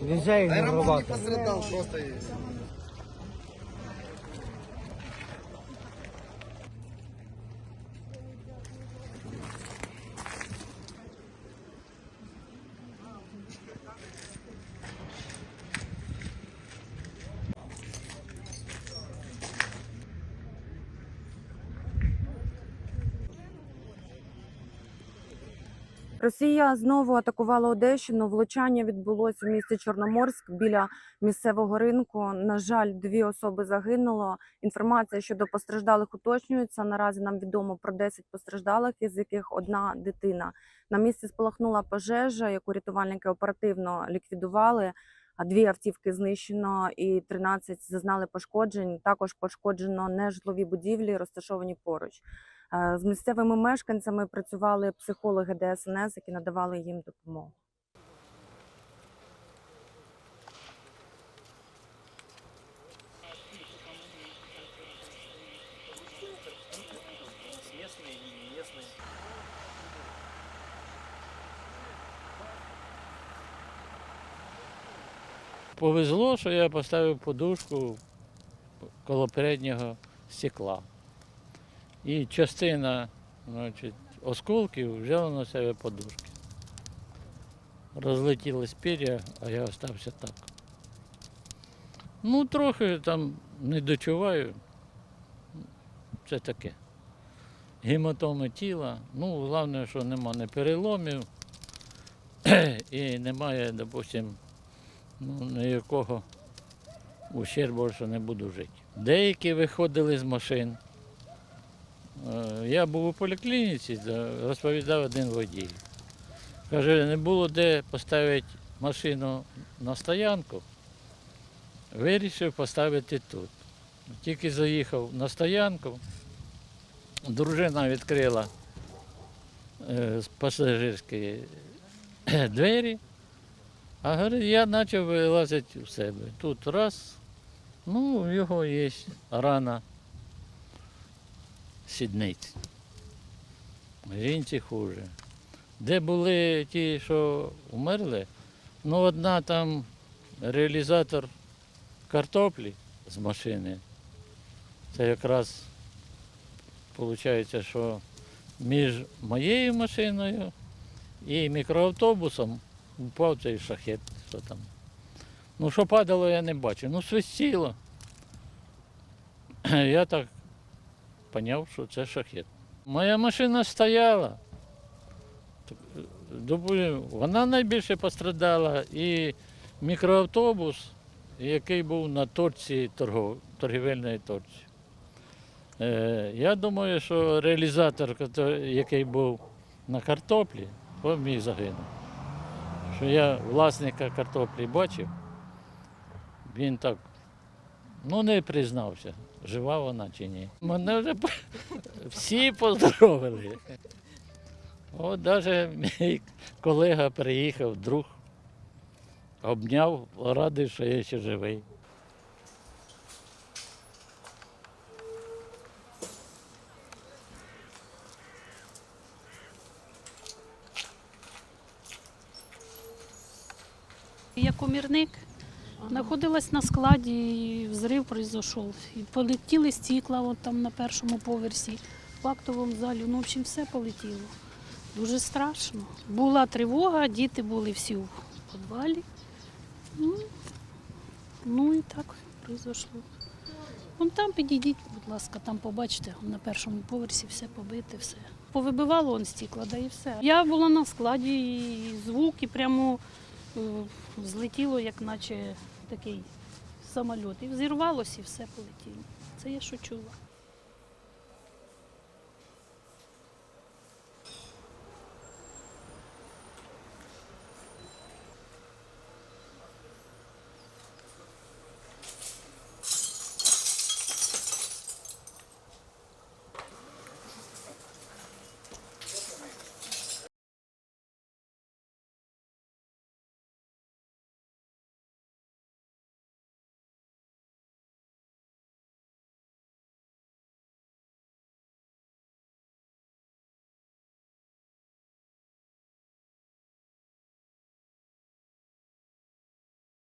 Нельзя Да и Роман не пострадал, просто... Росія знову атакувала Одещину. Влучання відбулося в місті Чорноморськ біля місцевого ринку. На жаль, дві особи загинуло. Інформація щодо постраждалих уточнюється. Наразі нам відомо про 10 постраждалих, із яких одна дитина. На місці спалахнула пожежа, яку рятувальники оперативно ліквідували. А дві автівки знищено і 13 зазнали пошкоджень. Також пошкоджено нежитлові будівлі, розташовані поруч. З місцевими мешканцями працювали психологи ДСНС, які надавали їм допомогу. Повезло, що я поставив подушку коло переднього стекла. І частина значить, осколків взяла на себе подушки. Розлетілись пір'я, а я остався так. Ну, трохи там не дочуваю. Це таке. Гематоми тіла. Ну, головне, що нема не переломів і немає, допустимо, ну, ніякого ущербу, що не буду жити. Деякі виходили з машин. Е, Я був у поліклініці, розповідав один водій. Каже, не було де поставити машину на стоянку, вирішив поставити тут. Тільки заїхав на стоянку, дружина відкрила е, з пасажирської двері, а говорить, я почав вилазити в себе. Тут раз, ну, в його є рана сідниць. Жінці хуже. Де були ті, що умерли, ну одна там реалізатор картоплі з машини. Це якраз виходить, що між моєю машиною і мікроавтобусом упав цей шахет. Що там. Ну, що падало, я не бачу. Ну, свистіло. Я так поняв, що це шахет. Моя машина стояла. Е, Вона найбільше пострадала і мікроавтобус, який був на торці торгівельної торці. Е, я думаю, що реалізатор, який був на картоплі, він міг загинув. Що я власника картоплі бачив, він так ну не признався, жива вона чи ні. Мене вже всі поздоровили. От навіть мій колега приїхав, друг, обняв, радий, що я ще живий. Я комірник. Знаходилась на складі, і взрив пройшов. І полетіли стекла от там на першому поверсі, в актовому залі. Ну, в общем, все полетіло. Дуже страшно. Була тривога, діти були всі в підвалі. Ну, ну і так пройшло. Вон там підійдіть, будь ласка, там побачите, на першому поверсі все побите, все. Повибивало он стекла, да і все. Я була на складі, і звук, і прямо е, злетіло, як наче такий самоліт. І взірвалося, і все полетіло. Це я що чула.